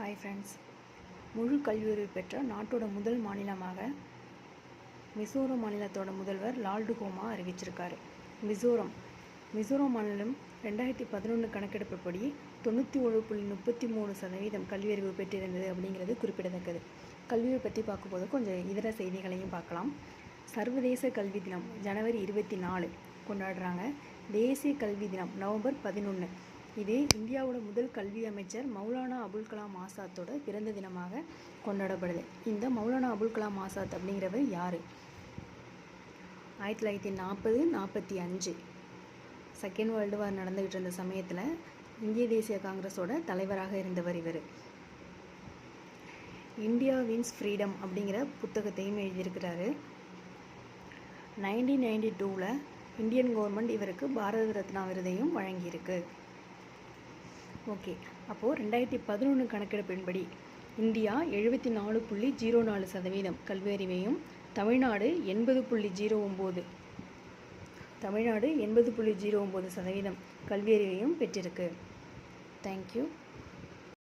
Hi friends முழு கல்வியறிவு பெற்ற நாட்டோட முதல் மாநிலமாக மிசோரம் மாநிலத்தோட முதல்வர் லால்டுகோமா அறிவிச்சிருக்காரு. மிசோரம். மிசோரம் மாநிலம் ரெண்டாயிரத்தி பதினொன்று கணக்கெடுப்புப்படி தொண்ணூற்றி ஒன்று புள்ளி முப்பத்தி மூணு சதவீதம் கல்வியறிவு பெற்றிருந்தது அப்படிங்கிறது குறிப்பிடத்தக்கது. கல்வியை பற்றி பார்க்கும்போது கொஞ்சம் இதர செய்திகளையும் பார்க்கலாம். சர்வதேச கல்வி தினம் ஜனவரி இருபத்தி நாலு கொண்டாடுறாங்க. தேசிய கல்வி தினம் நவம்பர் பதினொன்று இது இந்தியாவோட முதல் கல்வி அமைச்சர் மௌலானா அபுல் கலாம் ஆசாத்தோட பிறந்த தினமாக கொண்டாடப்படுது. இந்த மௌலானா அபுல் கலாம் ஆசாத் அப்படிங்கிறவர் யார்? ஆயிரத்தி தொள்ளாயிரத்தி நாற்பது நாற்பத்தி அஞ்சு. செகண்ட் வேர்ல்டு வார் நடந்துகிட்டு இருந்த சமயத்தில் இந்திய தேசிய காங்கிரஸோட தலைவராக இருந்தவர் இவர். இந்தியா வின்ஸ் ஃப்ரீடம் அப்படிங்கிற புத்தகத்தையும் எழுதியிருக்கிறாரு. நைன்டீன் நைன்டி டூவில் இந்தியன் கவர்மெண்ட் இவருக்கு பாரத ரத்னா விருதையும் வழங்கியிருக்கு. ஓகே. அப்போது ரெண்டாயிரத்தி பதினொன்று கணக்கெடுப்பின்படி இந்தியா எழுபத்தி நாலு புள்ளி ஜீரோ நாலு சதவீதம் கல்வி அறிவையும் தமிழ்நாடு எண்பது புள்ளி ஜீரோ ஒம்பது தமிழ்நாடு எண்பது புள்ளி ஜீரோ ஒம்பது சதவீதம் கல்வி அறிவையும் பெற்றிருக்கு தேங்க்யூ